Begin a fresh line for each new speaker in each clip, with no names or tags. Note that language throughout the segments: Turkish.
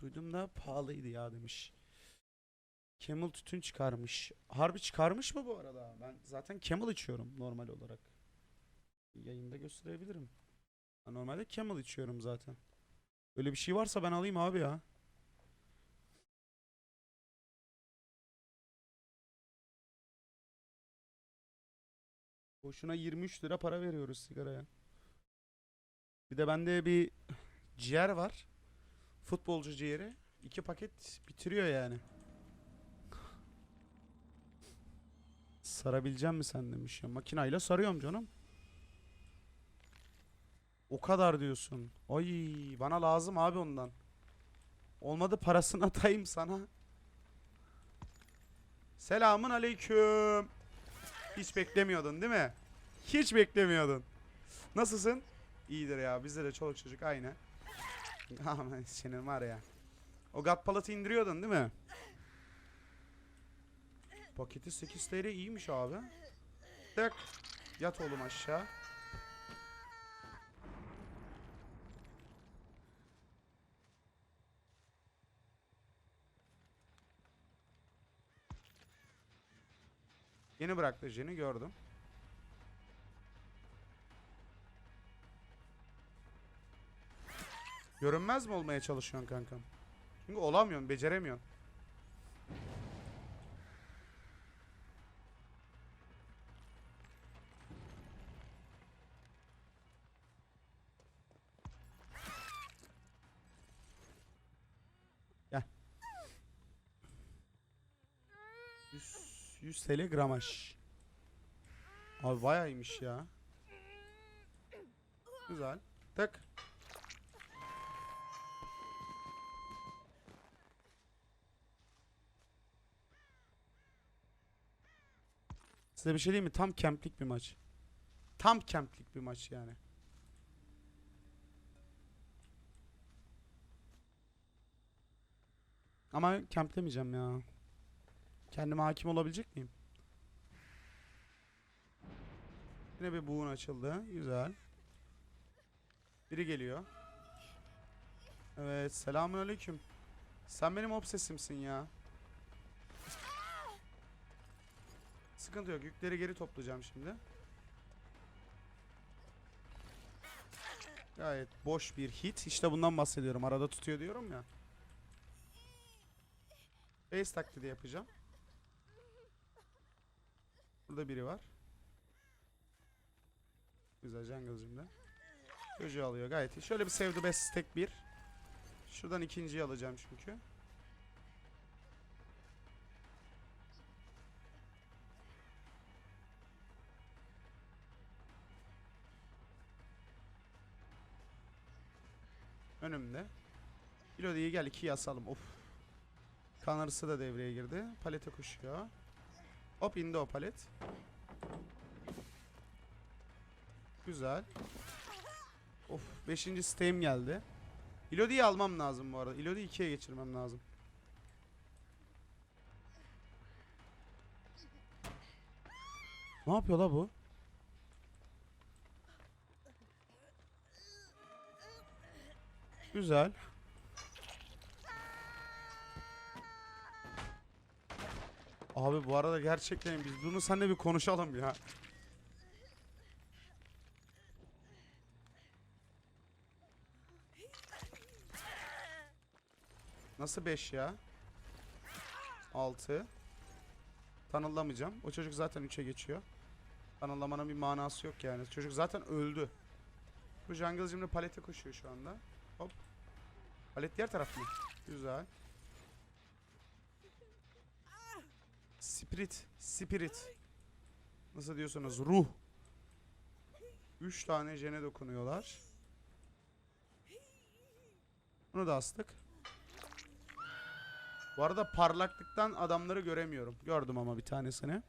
Duydum da pahalıydı ya demiş. Camel tütün çıkarmış. Harbi çıkarmış mı bu arada? Ben zaten Camel içiyorum normal olarak. Yayında gösterebilirim. Normalde Camel içiyorum zaten. Öyle bir şey varsa ben alayım abi ya. Boşuna 23 lira para veriyoruz sigaraya. Bir de bende bir ciğer var. Futbolcu ciğeri. İki paket bitiriyor yani. Sarabileceğim mi sen demiş ya. Makinayla sarıyorum canım. O kadar diyorsun. Ay bana lazım abi ondan. Olmadı parasını atayım sana. Selamun aleyküm. Hiç beklemiyordun değil mi? Hiç beklemiyordun. Nasılsın? İyidir ya. Bizde de çoluk çocuk aynı. Aman senin var ya. O gat palatı indiriyordun değil mi? Paketi 8 TL iyiymiş abi. Tık. Yat oğlum aşağı. Yeni bıraktı Jen'i gördüm. Görünmez mi olmaya çalışıyorsun kankam? Çünkü olamıyorsun, beceremiyorsun. Gel. 100, 100 TL gramaj. Abi bayağı iyiymiş ya. Güzel. Tık. Size bir şey diyeyim mi? Tam kemplik bir maç. Tam kemplik bir maç yani. Ama kemplemeyeceğim ya. Kendime hakim olabilecek miyim? Yine bir buğun açıldı. Güzel. Biri geliyor. Evet. Selamünaleyküm. Sen benim obsesimsin ya. Sıkıntı yok. Yükleri geri toplayacağım şimdi. Gayet boş bir hit. İşte bundan bahsediyorum. Arada tutuyor diyorum ya. Base taklidi yapacağım. Burada biri var. Güzel jungle'cım da. Çocuğu alıyor gayet iyi. Şöyle bir sevdi best stack bir. Şuradan ikinciyi alacağım çünkü. Önümde. Elodie'yi gel ikiyi asalım. Of. Kan arısı da devreye girdi. Palete koşuyor. Hop indi o palet. Güzel. Of 5. siteğim geldi. Elodie'yi almam lazım bu arada. Elodie'yi 2'ye geçirmem lazım. Ne yapıyor la bu? Güzel. Abi bu arada gerçekten biz bunu seninle bir konuşalım ya. Nasıl 5 ya? 6 Tanılamayacağım. O çocuk zaten 3'e geçiyor. Tanılamanın bir manası yok yani. Çocuk zaten öldü. Bu jungle'cimle palete koşuyor şu anda. Hop. Palet diğer taraf? Güzel. Spirit. Spirit. Nasıl diyorsunuz? Ruh. 3 tane jene dokunuyorlar. Bunu da astık. Bu arada parlaklıktan adamları göremiyorum. Gördüm ama bir tanesini.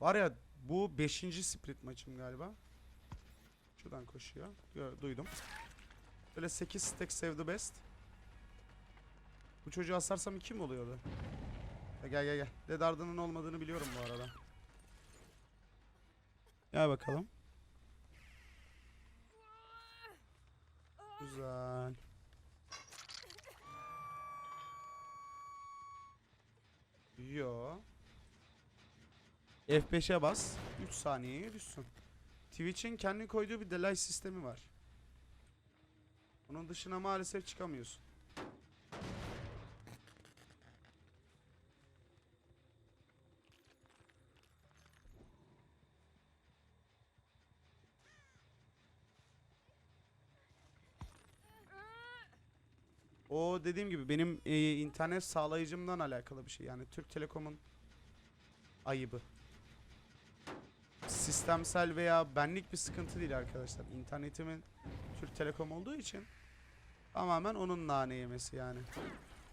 Var ya bu 5. split maçım galiba. Şuradan koşuyor. Gör, duydum. Böyle 8 stack save the best. Bu çocuğu asarsam kim oluyordu? Ya gel gel gel. Dedardının olmadığını biliyorum bu arada. Gel bakalım. Güzel. Yo. F5'e bas. 3 saniyeye düşsün. Twitch'in kendi koyduğu bir delay sistemi var. Onun dışına maalesef çıkamıyorsun. O dediğim gibi benim e, internet sağlayıcımdan alakalı bir şey. Yani Türk Telekom'un ayıbı. Sistemsel veya benlik bir sıkıntı değil arkadaşlar. İnternetimin Türk Telekom olduğu için tamamen onun nane yemesi yani.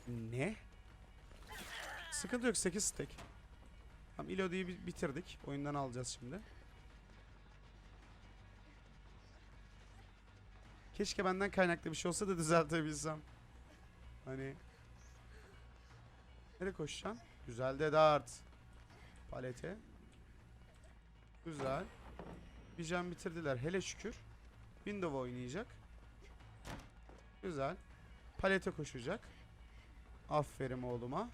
Ne? Sıkıntı yok 8 stack. Tamam Ilodi'yi bi- bitirdik. Oyundan alacağız şimdi. Keşke benden kaynaklı bir şey olsa da düzeltebilsem. Hani Nereye koşacaksın? Güzel de dart. Palete. Güzel. Bir can bitirdiler. Hele şükür. Window oynayacak. Güzel. Palete koşacak. Aferin oğluma.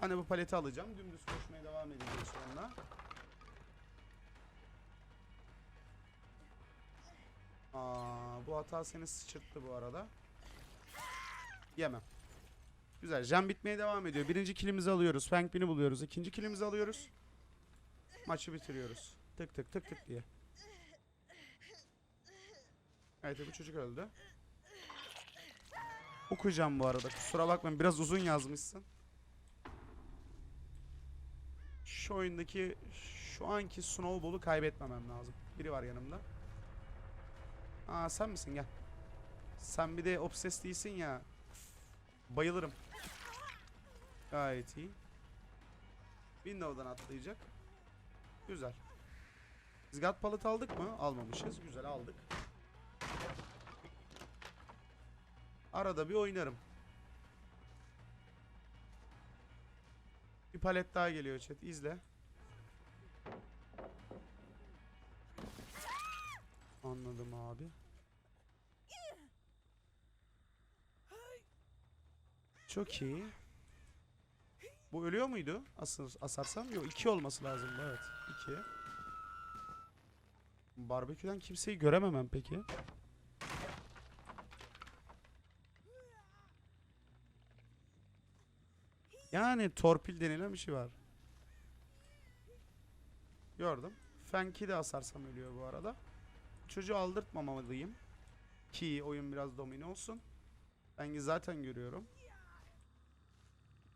Hani bu paleti alacağım. Dümdüz koşmaya devam edeceğim sonra. Aa, bu hata seni sıçırttı bu arada. Yemem. Güzel. Jam bitmeye devam ediyor. Birinci kilimizi alıyoruz. Fang Bin'i buluyoruz. İkinci kilimizi alıyoruz. Maçı bitiriyoruz. Tık tık tık tık diye. Evet bu çocuk öldü. Okuyacağım bu arada. Kusura bakmayın. Biraz uzun yazmışsın. Şu oyundaki şu anki Snowball'u kaybetmemem lazım. Biri var yanımda. Aa sen misin gel. Sen bir de obses değilsin ya. Bayılırım. Gayet iyi. Window'dan atlayacak. Güzel. Biz God Pallet aldık mı? Almamışız. Güzel aldık. Arada bir oynarım. Bir palet daha geliyor chat. İzle. Anladım abi. Çok iyi. Bu ölüyor muydu? Asır, asarsam? Yok iki olması lazım. Evet. iki. Barbeküden kimseyi görememem peki. Yani torpil denilen bir şey var. Gördüm. Fenki de asarsam ölüyor bu arada. Çocuğu aldırtmamalıyım. Ki oyun biraz domine olsun. Fenki zaten görüyorum.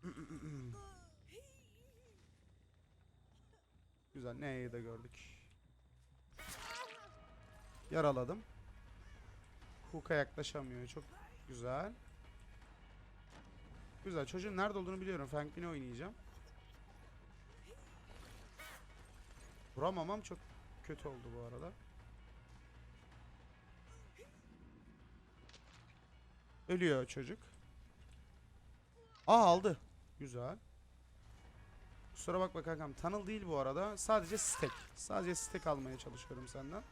Güzel. Neyi de gördük. Yaraladım. Hook'a yaklaşamıyor. Çok güzel. Güzel. Çocuğun nerede olduğunu biliyorum. Franklin'i oynayacağım. Vuramamam çok kötü oldu bu arada. Ölüyor çocuk. Aa aldı. Güzel. Kusura bakma kankam. Tunnel değil bu arada. Sadece stack. Sadece stack almaya çalışıyorum senden.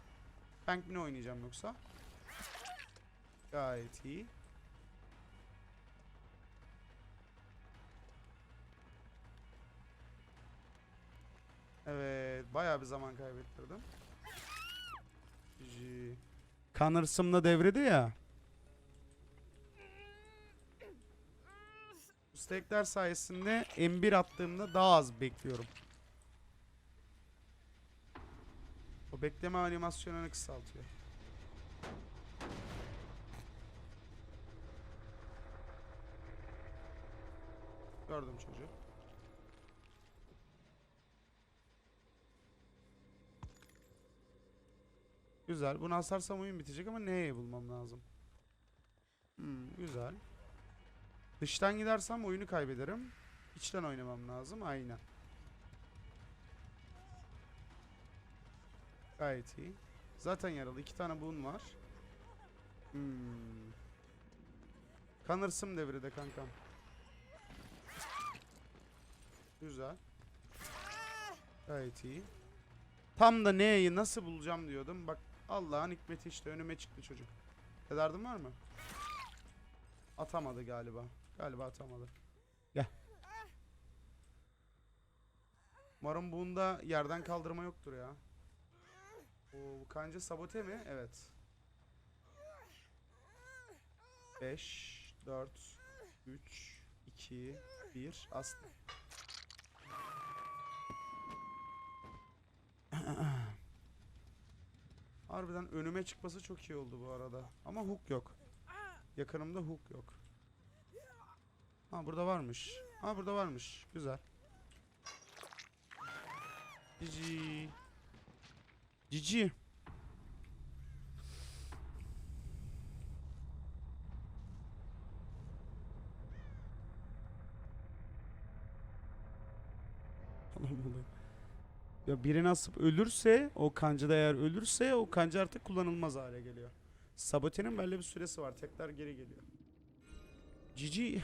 Bankman'i oynayacağım yoksa. Gayet iyi. Evet. Bayağı bir zaman kaybettirdim. Ji. Kan hırsımla devredi ya. Stackler sayesinde M1 attığımda daha az bekliyorum. O bekleme animasyonunu kısaltıyor. Gördüm çocuğu. Güzel. Bunu asarsam oyun bitecek ama neye bulmam lazım? Hmm, güzel. Dıştan gidersem oyunu kaybederim. İçten oynamam lazım. Aynen. Gayet iyi. Zaten yaralı. iki tane boon var. Hmm. Kanırsım devrede kankam. Güzel. Gayet iyi. Tam da neyi nasıl bulacağım diyordum. Bak Allah'ın hikmeti işte önüme çıktı çocuk. Tedardım var mı? Atamadı galiba. Galiba atamadı. Gel. Umarım bunda yerden kaldırma yoktur ya. Oo, bu kanca sabote mi? Evet. 5 4 3 2 1 Aslı. Harbiden önüme çıkması çok iyi oldu bu arada. Ama hook yok. Yakınımda hook yok. Ha burada varmış. Ha burada varmış. Güzel. Cici. Cici. Ya biri nasıl ölürse o kanca da eğer ölürse o kanca artık kullanılmaz hale geliyor. Sabotenin belli bir süresi var. Tekrar geri geliyor. Cici.